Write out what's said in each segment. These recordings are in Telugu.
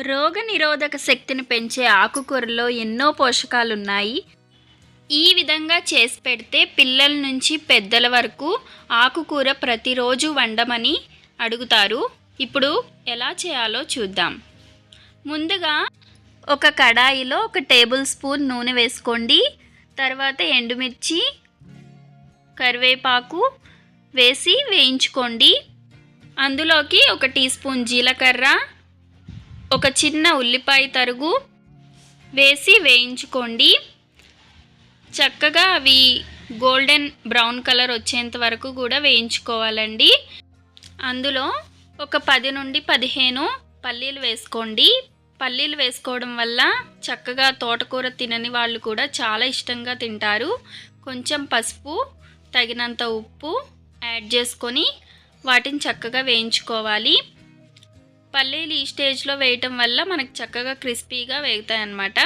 రోగ నిరోధక శక్తిని పెంచే ఆకుకూరలో ఎన్నో పోషకాలు ఉన్నాయి ఈ విధంగా చేసి పెడితే పిల్లల నుంచి పెద్దల వరకు ఆకుకూర ప్రతిరోజు వండమని అడుగుతారు. ఇప్పుడు ఎలా చేయాలో చూద్దాం. ముందుగా ఒక కడాయిలో ఒక టేబుల్ స్పూన్ నూనె వేసుకోండి. తర్వాత ఎండుమిర్చి కరివేపాకు వేసి వేయించుకోండి. అందులోకి ఒక టీ స్పూన్ జీలకర్ర ఒక చిన్న ఉల్లిపాయ తరుగు వేసి వేయించుకోండి. చక్కగా అవి గోల్డెన్ బ్రౌన్ కలర్ వచ్చేంత వరకు కూడా వేయించుకోవాలండి. అందులో ఒక పది నుండి పదిహేను పల్లీలు వేసుకోండి. పల్లీలు వేసుకోవడం వల్ల చక్కగా తోటకూర తినని వాళ్ళు కూడా చాలా ఇష్టంగా తింటారు. కొంచెం పసుపు తగినంత ఉప్పు యాడ్ చేసుకొని వాటిని చక్కగా వేయించుకోవాలి. పల్లీలు ఈ స్టేజ్లో వేయటం వల్ల మనకు చక్కగా క్రిస్పీగా వేగుతాయి అన్నమాట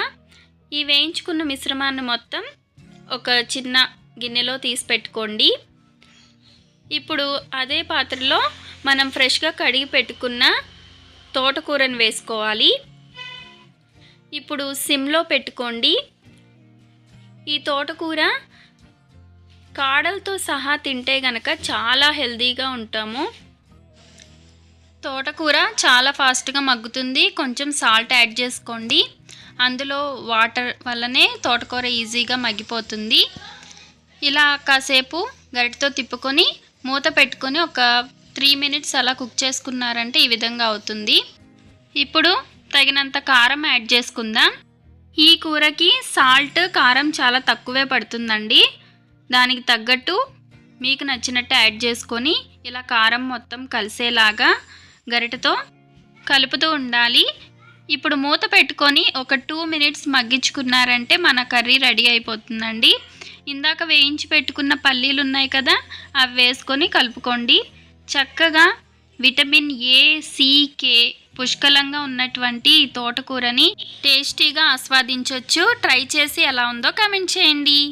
ఈ వేయించుకున్న మిశ్రమాన్ని మొత్తం ఒక చిన్న గిన్నెలో తీసి పెట్టుకోండి. ఇప్పుడు అదే పాత్రలో మనం ఫ్రెష్గా కడిగి పెట్టుకున్న తోటకూరను వేసుకోవాలి. ఇప్పుడు సిమ్లో పెట్టుకోండి. ఈ తోటకూర కాడలతో సహా తింటే గనక చాలా హెల్దీగా ఉంటాము. తోటకూర చాలా ఫాస్ట్గా మగ్గుతుంది. కొంచెం సాల్ట్ యాడ్ చేసుకోండి. అందులో వాటర్ వల్లనే తోటకూర ఈజీగా మగ్గిపోతుంది. ఇలా కాసేపు గరిటతో తిప్పుకొని మూత పెట్టుకొని ఒక త్రీ మినిట్స్ అలా కుక్ చేసుకున్నారంటే ఈ విధంగా అవుతుంది. ఇప్పుడు తగినంత కారం యాడ్ చేసుకుందాం. ఈ కూరకి సాల్ట్ కారం చాలా తక్కువే పడుతుందండి. దానికి తగ్గట్టు మీకు నచ్చినట్టు యాడ్ చేసుకొని ఇలా కారం మొత్తం కలిసేలాగా గరిటతో కలుపుతూ ఉండాలి. ఇప్పుడు మూత పెట్టుకొని ఒక టూ మినిట్స్ మగ్గించుకున్నారంటే మన కర్రీ రెడీ అయిపోతుందండి. ఇందాక వేయించి పెట్టుకున్న పల్లీలు ఉన్నాయి కదా అవి వేసుకొని కలుపుకోండి. చక్కగా విటమిన్ ఏ సికే పుష్కలంగా ఉన్నటువంటి తోటకూరని టేస్టీగా ఆస్వాదించవచ్చు ట్రై చేసి ఎలా ఉందో కామెంట్ చేయండి.